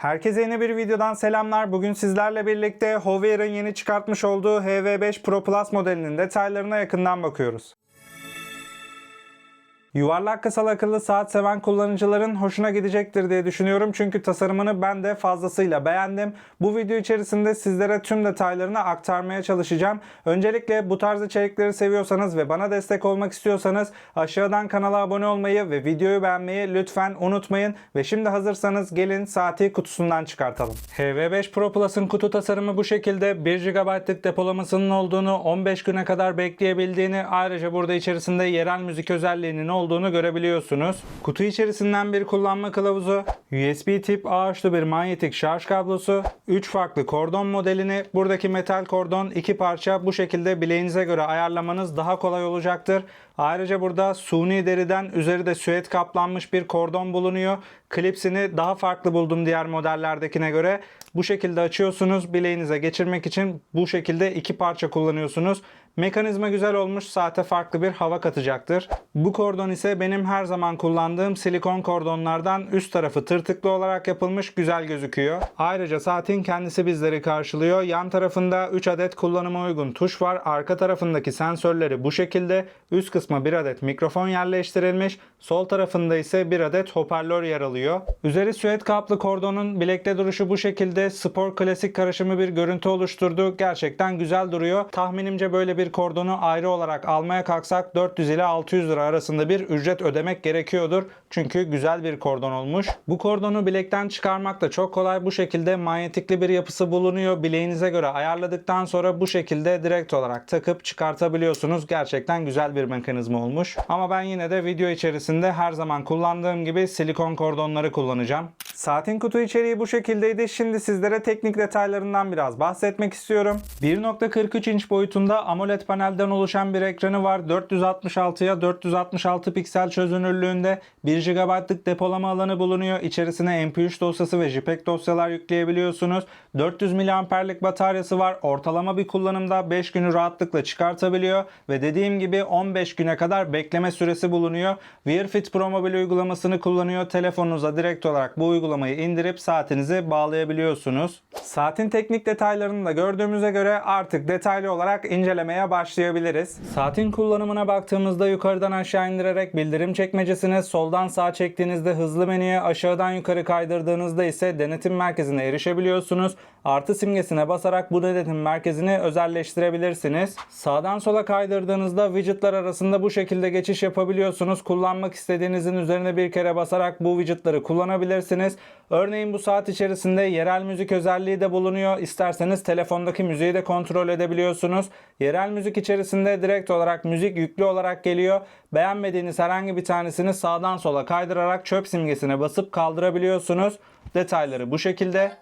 Herkese yeni bir videodan selamlar. Bugün sizlerle birlikte Hovier'in yeni çıkartmış olduğu HV5 Pro Plus modelinin detaylarına yakından bakıyoruz. Yuvarlak kasalı akıllı saat seven kullanıcıların hoşuna gidecektir diye düşünüyorum. Çünkü tasarımını ben de fazlasıyla beğendim. Bu video içerisinde sizlere tüm detaylarını aktarmaya çalışacağım. Öncelikle bu tarz içerikleri seviyorsanız ve bana destek olmak istiyorsanız aşağıdan kanala abone olmayı ve videoyu beğenmeyi lütfen unutmayın. Ve şimdi hazırsanız gelin saati kutusundan çıkartalım. HV5 Pro Plus'ın kutu tasarımı bu şekilde 1 GB'lık depolamasının olduğunu 15 güne kadar bekleyebildiğini ayrıca burada içerisinde yerel müzik özelliğinin olduğunu görebiliyorsunuz. Kutu içerisinden bir kullanma kılavuzu, USB tip A uçlu bir manyetik şarj kablosu, 3 farklı kordon modelini, buradaki metal kordon iki parça bu şekilde bileğinize göre ayarlamanız daha kolay olacaktır. Ayrıca burada suni deriden üzeri de süet kaplanmış bir kordon bulunuyor. Klipsini daha farklı buldum diğer modellerdekine göre. Bu şekilde açıyorsunuz. Bileğinize geçirmek için bu şekilde iki parça kullanıyorsunuz. Mekanizma güzel olmuş. Saate farklı bir hava katacaktır. Bu kordon ise benim her zaman kullandığım silikon kordonlardan üst tarafı tırtıklı olarak yapılmış güzel gözüküyor. Ayrıca saatin kendisi bizleri karşılıyor. Yan tarafında 3 adet kullanıma uygun tuş var. Arka tarafındaki sensörleri bu şekilde. Üst kısma bir adet mikrofon yerleştirilmiş. Sol tarafında ise bir adet hoparlör yer alıyor. Üzeri süet kaplı kordonun bilekte duruşu bu şekilde spor klasik karışımı bir görüntü oluşturdu. Gerçekten güzel duruyor. Tahminimce böyle bir kordonu ayrı olarak almaya kalksak 400 ile 600 lira arasında bir ücret ödemek gerekiyordur. Çünkü güzel bir kordon olmuş. Bu kordonu bilekten çıkarmak da çok kolay. Bu şekilde manyetikli bir yapısı bulunuyor. Bileğinize göre ayarladıktan sonra bu şekilde direkt olarak takıp çıkartabiliyorsunuz. Gerçekten güzel bir mekanizma olmuş. Ama ben yine de video içerisinde her zaman kullandığım gibi silikon kordonları kullanacağım. Saatin kutu içeriği bu şekildeydi. Şimdi sizlere teknik detaylarından biraz bahsetmek istiyorum. 1.43 inç boyutunda AMOLED panelden oluşan bir ekranı var. 466'ya 466 piksel çözünürlüğünde 1 GB'lık depolama alanı bulunuyor. İçerisine MP3 dosyası ve JPEG dosyalar yükleyebiliyorsunuz. 400 mAh'lik bataryası var. Ortalama bir kullanımda 5 günü rahatlıkla çıkartabiliyor ve dediğim gibi 15 güne kadar bekleme süresi bulunuyor. Wear Fit Pro mobil uygulamasını kullanıyor. Telefonunuza direkt olarak bu uygulamayı indirip saatinizi bağlayabiliyorsunuz. Saatin teknik detaylarını da gördüğümüze göre artık detaylı olarak incelemeye başlayabiliriz. Saatin kullanımına baktığımızda yukarıdan aşağı indirerek bildirim çekmecesine, soldan sağa çektiğinizde hızlı menüye, aşağıdan yukarı kaydırdığınızda ise denetim merkezine erişebiliyorsunuz. Artı simgesine basarak bu denetim merkezini özelleştirebilirsiniz. Sağdan sola kaydırdığınızda widgetler arasında bu şekilde geçiş yapabiliyorsunuz. Kullanmak istediğinizin üzerine bir kere basarak bu widgetleri kullanabilirsiniz. Örneğin bu saat içerisinde yerel müzik özelliği de bulunuyor. İsterseniz telefondaki müziği de kontrol edebiliyorsunuz. Yerel müzik içerisinde direkt olarak müzik yüklü olarak geliyor. Beğenmediğiniz herhangi bir tanesini sağdan sola kaydırarak çöp simgesine basıp kaldırabiliyorsunuz. Detayları bu şekilde.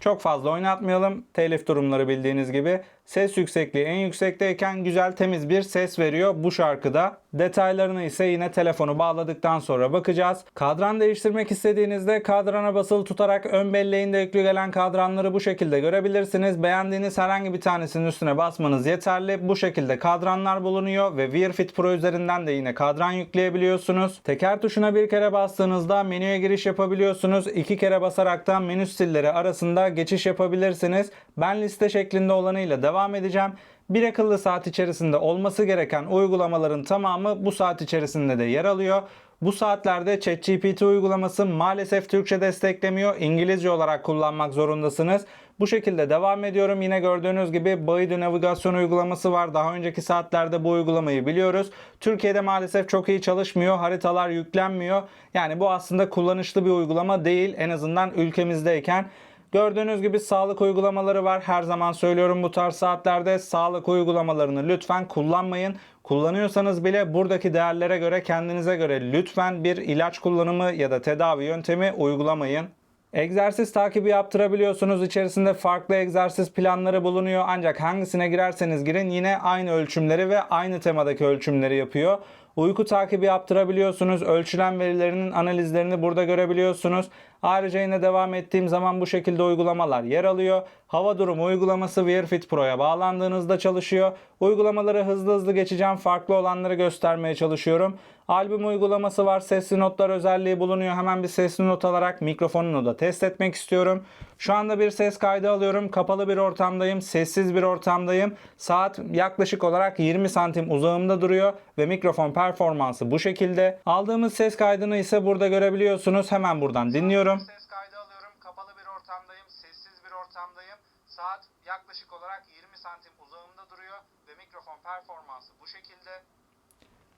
Çok fazla oynatmayalım. Telif durumları bildiğiniz gibi. Ses yüksekliği en yüksekteyken güzel temiz bir ses veriyor bu şarkıda. Detaylarını ise yine telefonu bağladıktan sonra bakacağız. Kadran değiştirmek istediğinizde kadrana basılı tutarak ön belleğinde yüklü gelen kadranları bu şekilde görebilirsiniz. Beğendiğiniz herhangi bir tanesinin üstüne basmanız yeterli. Bu şekilde kadranlar bulunuyor ve Wear Pro üzerinden de yine kadran yükleyebiliyorsunuz. Teker tuşuna bir kere bastığınızda menüye giriş yapabiliyorsunuz. İki kere basarak da menü stilleri arasında geçiş yapabilirsiniz. Ben liste şeklinde olanıyla devam edeceğim. Bir akıllı saat içerisinde olması gereken uygulamaların tamamı bu saat içerisinde de yer alıyor. Bu saatlerde ChatGPT uygulaması maalesef Türkçe desteklemiyor. İngilizce olarak kullanmak zorundasınız. Bu şekilde devam ediyorum. Yine gördüğünüz gibi Baidu navigasyon uygulaması var. Daha önceki saatlerde bu uygulamayı biliyoruz. Türkiye'de maalesef çok iyi çalışmıyor. Haritalar yüklenmiyor. Yani bu aslında kullanışlı bir uygulama değil. En azından ülkemizdeyken. Gördüğünüz gibi sağlık uygulamaları var. Her zaman söylüyorum bu tarz saatlerde sağlık uygulamalarını lütfen kullanmayın. Kullanıyorsanız bile buradaki değerlere göre kendinize göre lütfen bir ilaç kullanımı ya da tedavi yöntemi uygulamayın. Egzersiz takibi yaptırabiliyorsunuz. İçerisinde farklı egzersiz planları bulunuyor. Ancak hangisine girerseniz girin yine aynı ölçümleri ve aynı temadaki ölçümleri yapıyor. Uyku takibi yaptırabiliyorsunuz. Ölçülen verilerinin analizlerini burada görebiliyorsunuz. Ayrıca yine devam ettiğim zaman bu şekilde uygulamalar yer alıyor. Hava durumu uygulaması Wearfit Pro'ya bağlandığınızda çalışıyor. Uygulamaları hızlı hızlı geçeceğim. Farklı olanları göstermeye çalışıyorum. Albüm uygulaması var. Sesli notlar özelliği bulunuyor. Hemen bir sesli not alarak mikrofonunu da test etmek istiyorum. Şu anda bir ses kaydı alıyorum. Kapalı bir ortamdayım. Sessiz bir ortamdayım. Saat yaklaşık olarak 20 santim uzağımda duruyor ve mikrofon performansı bu şekilde. Aldığımız ses kaydını ise burada görebiliyorsunuz. Hemen buradan dinliyorum. Ses kaydı alıyorum. Kapalı bir ortamdayım. Sessiz bir ortamdayım. Saat yaklaşık olarak 20 santim uzağımda duruyor ve mikrofon performansı bu şekilde.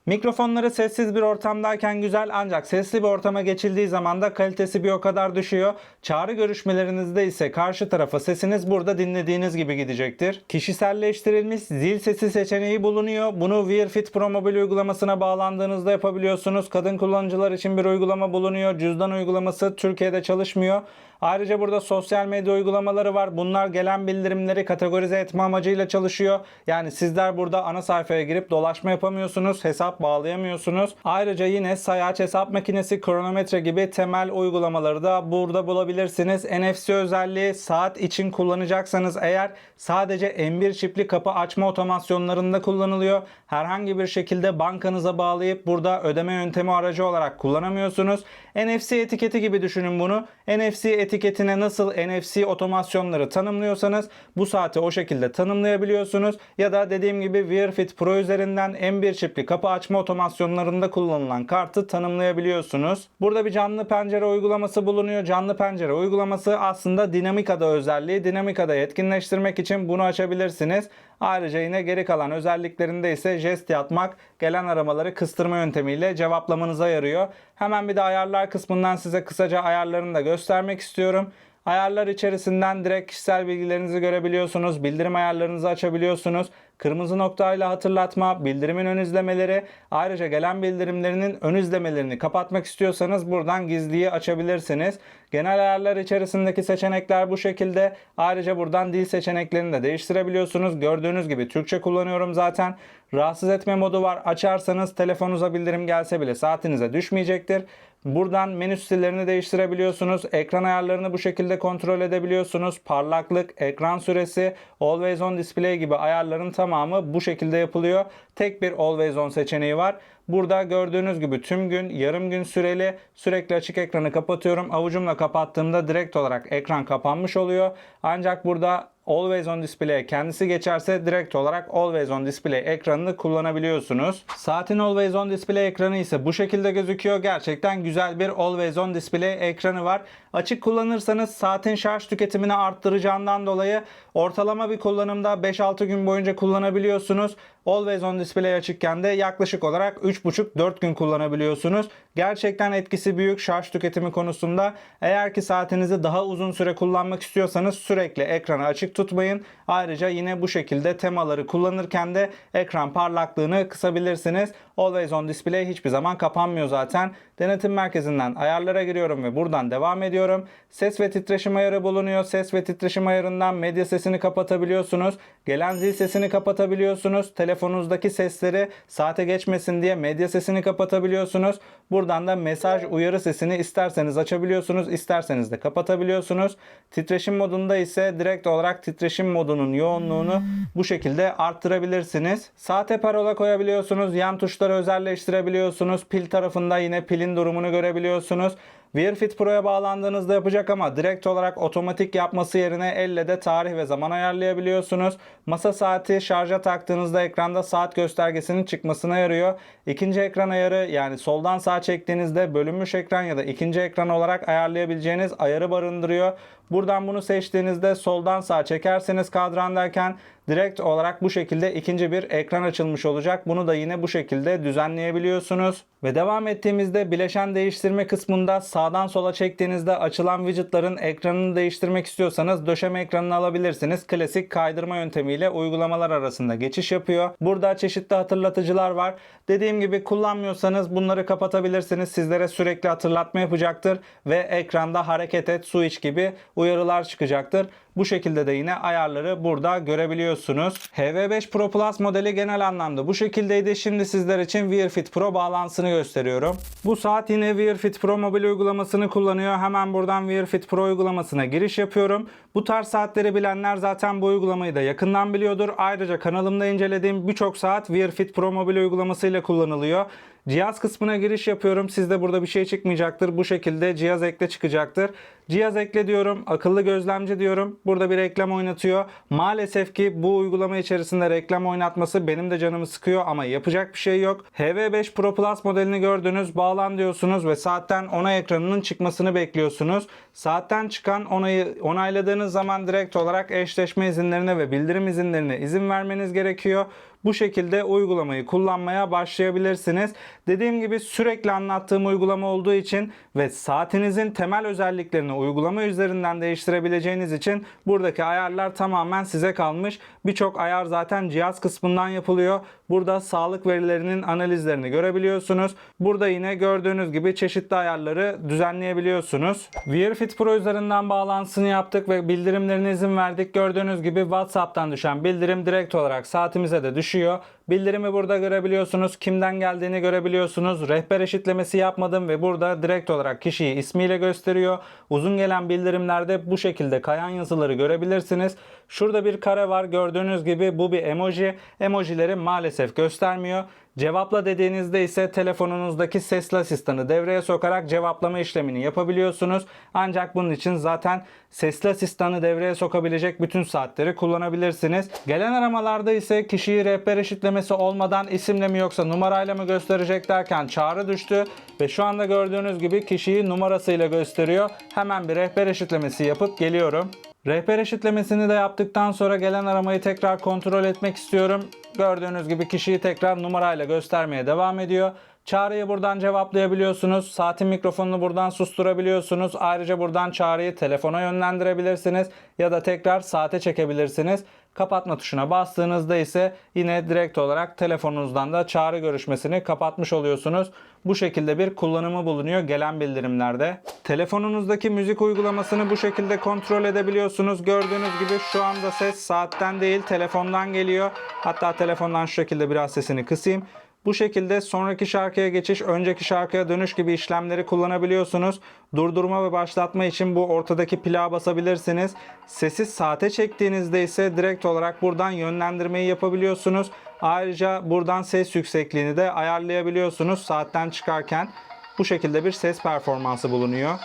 Mikrofonları sessiz bir ortamdayken güzel ancak sesli bir ortama geçildiği zaman da kalitesi bir o kadar düşüyor. Çağrı görüşmelerinizde ise karşı tarafa sesiniz burada dinlediğiniz gibi gidecektir. Kişiselleştirilmiş zil sesi seçeneği bulunuyor. Bunu Wearfit Pro mobil uygulamasına bağlandığınızda yapabiliyorsunuz. Kadın kullanıcılar için bir uygulama bulunuyor. Cüzdan uygulaması Türkiye'de çalışmıyor. Ayrıca burada sosyal medya uygulamaları var. Bunlar gelen bildirimleri kategorize etme amacıyla çalışıyor. Yani sizler burada ana sayfaya girip dolaşma yapamıyorsunuz. Hesap bağlayamıyorsunuz. Ayrıca yine sayaç hesap makinesi, kronometre gibi temel uygulamaları da burada bulabilirsiniz. NFC özelliği saat için kullanacaksanız eğer sadece M1 çipli kapı açma otomasyonlarında kullanılıyor. Herhangi bir şekilde bankanıza bağlayıp burada ödeme yöntemi aracı olarak kullanamıyorsunuz. NFC etiketi gibi düşünün bunu. NFC etiketine nasıl NFC otomasyonları tanımlıyorsanız bu saati o şekilde tanımlayabiliyorsunuz. Ya da dediğim gibi Wearfit Pro üzerinden M1 çipli kapı açma otomasyonlarında kullanılan kartı tanımlayabiliyorsunuz. Burada bir canlı pencere uygulaması bulunuyor. Canlı pencere uygulaması aslında Dinamica'da özelliği. Dinamica'da yetkinleştirmek için bunu açabilirsiniz. Ayrıca yine geri kalan özelliklerinde ise jest yapmak, gelen aramaları kıstırma yöntemiyle cevaplamanıza yarıyor. Hemen bir de ayarlar kısmından size kısaca ayarlarını da göstermek istiyorum. Ayarlar içerisinden direkt kişisel bilgilerinizi görebiliyorsunuz. Bildirim ayarlarınızı açabiliyorsunuz. Kırmızı noktayla hatırlatma, bildirimin ön izlemeleri, ayrıca gelen bildirimlerinin ön izlemelerini kapatmak istiyorsanız buradan gizliyi açabilirsiniz. Genel ayarlar içerisindeki seçenekler bu şekilde. Ayrıca buradan dil seçeneklerini de değiştirebiliyorsunuz. Gördüğünüz gibi Türkçe kullanıyorum zaten. Rahatsız etme modu var. Açarsanız telefonunuza bildirim gelse bile saatinize düşmeyecektir. Buradan menü stillerini değiştirebiliyorsunuz. Ekran ayarlarını bu şekilde kontrol edebiliyorsunuz. Parlaklık, ekran süresi, Always On Display gibi ayarların tamamı bu şekilde yapılıyor. Tek bir Always On seçeneği var. Burada gördüğünüz gibi tüm gün, yarım gün süreli sürekli açık ekranı kapatıyorum. Avucumla kapattığımda direkt olarak ekran kapanmış oluyor. Ancak burada Always on Display'e kendisi geçerse direkt olarak Always on Display ekranını kullanabiliyorsunuz. Saatin Always on Display ekranı ise bu şekilde gözüküyor. Gerçekten güzel bir Always on Display ekranı var. Açık kullanırsanız saatin şarj tüketimini arttıracağından dolayı ortalama bir kullanımda 5-6 gün boyunca kullanabiliyorsunuz. Always on Display açıkken de yaklaşık olarak 3,5-4 gün kullanabiliyorsunuz. Gerçekten etkisi büyük şarj tüketimi konusunda. Eğer ki saatinizi daha uzun süre kullanmak istiyorsanız sürekli ekranı açık tutmayın. Ayrıca yine bu şekilde temaları kullanırken de ekran parlaklığını kısabilirsiniz. Always on Display hiçbir zaman kapanmıyor zaten. Denetim merkezinden ayarlara giriyorum ve buradan devam ediyorum. Ses ve titreşim ayarı bulunuyor. Ses ve titreşim ayarından medya sesini kapatabiliyorsunuz. Gelen zil sesini kapatabiliyorsunuz. Telefonunuzdaki sesleri saate geçmesin diye medya sesini kapatabiliyorsunuz. Buradan da mesaj uyarı sesini isterseniz açabiliyorsunuz, isterseniz de kapatabiliyorsunuz. Titreşim modunda ise direkt olarak titreşim modunun yoğunluğunu bu şekilde arttırabilirsiniz. Saate parola koyabiliyorsunuz. Yan tuşları özelleştirebiliyorsunuz. Pil tarafında yine pilin durumunu görebiliyorsunuz. Wearfit Pro'ya bağlandığınızda yapacak ama direkt olarak otomatik yapması yerine elle de tarih ve zaman ayarlayabiliyorsunuz. Masa saati şarja taktığınızda ekranda saat göstergesinin çıkmasına yarıyor. İkinci ekran ayarı yani soldan sağa çektiğinizde bölünmüş ekran ya da ikinci ekran olarak ayarlayabileceğiniz ayarı barındırıyor. Buradan bunu seçtiğinizde soldan sağa çekerseniz kadrandayken direkt olarak bu şekilde ikinci bir ekran açılmış olacak. Bunu da yine bu şekilde düzenleyebiliyorsunuz. Ve devam ettiğimizde bileşen değiştirme kısmında sağdan sola çektiğinizde açılan widgetların ekranını değiştirmek istiyorsanız döşeme ekranını alabilirsiniz. Klasik kaydırma yöntemiyle uygulamalar arasında geçiş yapıyor. Burada çeşitli hatırlatıcılar var. Dediğim gibi kullanmıyorsanız bunları kapatabilirsiniz. Sizlere sürekli hatırlatma yapacaktır ve ekranda hareket et, su iç gibi uyarılar çıkacaktır. Bu şekilde de yine ayarları burada görebiliyorsunuz. HV5 Pro Plus modeli genel anlamda bu şekildeydi. Şimdi sizler için Wear Fit Pro bağlantısını gösteriyorum. Bu saat yine Wear Fit Pro mobil uygulamasını kullanıyor. Hemen buradan Wear Fit Pro uygulamasına giriş yapıyorum. Bu tarz saatleri bilenler zaten bu uygulamayı da yakından biliyordur. Ayrıca kanalımda incelediğim birçok saat Wear Fit Pro mobil uygulamasıyla kullanılıyor. Cihaz kısmına giriş yapıyorum. Sizde burada bir şey çıkmayacaktır. Bu şekilde cihaz ekle çıkacaktır. Cihaz ekle diyorum. Akıllı gözlemci diyorum. Burada bir reklam oynatıyor. Maalesef ki bu uygulama içerisinde reklam oynatması benim de canımı sıkıyor ama yapacak bir şey yok. HV5 Pro Plus modelini gördünüz. Bağlan diyorsunuz ve saatten onay ekranının çıkmasını bekliyorsunuz. Saatten çıkan onayı onayladığınız zaman direkt olarak eşleşme izinlerine ve bildirim izinlerine izin vermeniz gerekiyor. Bu şekilde uygulamayı kullanmaya başlayabilirsiniz. Dediğim gibi sürekli anlattığım uygulama olduğu için ve saatinizin temel özelliklerini uygulama üzerinden değiştirebileceğiniz için buradaki ayarlar tamamen size kalmış. Birçok ayar zaten cihaz kısmından yapılıyor. Burada sağlık verilerinin analizlerini görebiliyorsunuz. Burada yine gördüğünüz gibi çeşitli ayarları düzenleyebiliyorsunuz. Wear Fit Pro üzerinden bağlantısını yaptık ve bildirimlerine izin verdik. Gördüğünüz gibi WhatsApp'tan düşen bildirim direkt olarak saatimize de düşüyor. Bildirimi burada görebiliyorsunuz. Kimden geldiğini görebiliyorsunuz. Rehber eşitlemesi yapmadım ve burada direkt olarak kişiyi ismiyle gösteriyor. Uzun gelen bildirimlerde bu şekilde kayan yazıları görebilirsiniz. Şurada bir kare var. Gördüğünüz gibi bu bir emoji. Emojileri maalesef göstermiyor. Cevapla dediğinizde ise telefonunuzdaki sesli asistanı devreye sokarak cevaplama işlemini yapabiliyorsunuz. Ancak bunun için zaten sesli asistanı devreye sokabilecek bütün saatleri kullanabilirsiniz. Gelen aramalarda ise kişiyi rehber eşitlemesi olmadan isimle mi yoksa numarayla mı gösterecek derken çağrı düştü ve şu anda gördüğünüz gibi kişiyi numarasıyla gösteriyor. Hemen bir rehber eşitlemesi yapıp geliyorum. Rehber eşitlemesini de yaptıktan sonra gelen aramayı tekrar kontrol etmek istiyorum. Gördüğünüz gibi kişiyi tekrar numarayla göstermeye devam ediyor. Çağrıyı buradan cevaplayabiliyorsunuz. Saatin mikrofonunu buradan susturabiliyorsunuz. Ayrıca buradan çağrıyı telefona yönlendirebilirsiniz ya da tekrar saate çekebilirsiniz. Kapatma tuşuna bastığınızda ise yine direkt olarak telefonunuzdan da çağrı görüşmesini kapatmış oluyorsunuz. Bu şekilde bir kullanımı bulunuyor gelen bildirimlerde. Telefonunuzdaki müzik uygulamasını bu şekilde kontrol edebiliyorsunuz. Gördüğünüz gibi şu anda ses saatten değil telefondan geliyor. Hatta telefondan şu şekilde biraz sesini kısayım. Bu şekilde sonraki şarkıya geçiş, önceki şarkıya dönüş gibi işlemleri kullanabiliyorsunuz. Durdurma ve başlatma için bu ortadaki plağa basabilirsiniz. Sesi saate çektiğinizde ise direkt olarak buradan yönlendirmeyi yapabiliyorsunuz. Ayrıca buradan ses yüksekliğini de ayarlayabiliyorsunuz saatten çıkarken. Bu şekilde bir ses performansı bulunuyor.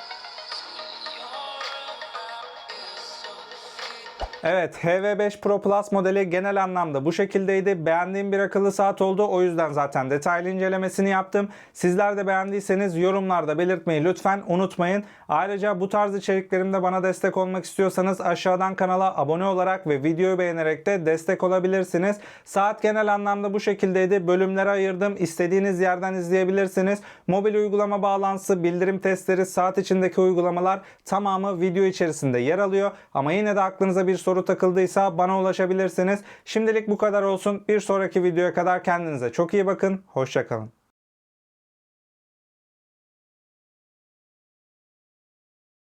Evet HV5 Pro Plus modeli genel anlamda bu şekildeydi. Beğendiğim bir akıllı saat oldu. O yüzden zaten detaylı incelemesini yaptım. Sizler de beğendiyseniz yorumlarda belirtmeyi lütfen unutmayın. Ayrıca bu tarz içeriklerimde bana destek olmak istiyorsanız aşağıdan kanala abone olarak ve videoyu beğenerek de destek olabilirsiniz. Saat genel anlamda bu şekildeydi. Bölümlere ayırdım. İstediğiniz yerden izleyebilirsiniz. Mobil uygulama bağlantısı, bildirim testleri, saat içindeki uygulamalar tamamı video içerisinde yer alıyor. Ama yine de aklınıza bir soru takıldıysa bana ulaşabilirsiniz. Şimdilik bu kadar olsun. Bir sonraki videoya kadar kendinize çok iyi bakın. Hoşçakalın.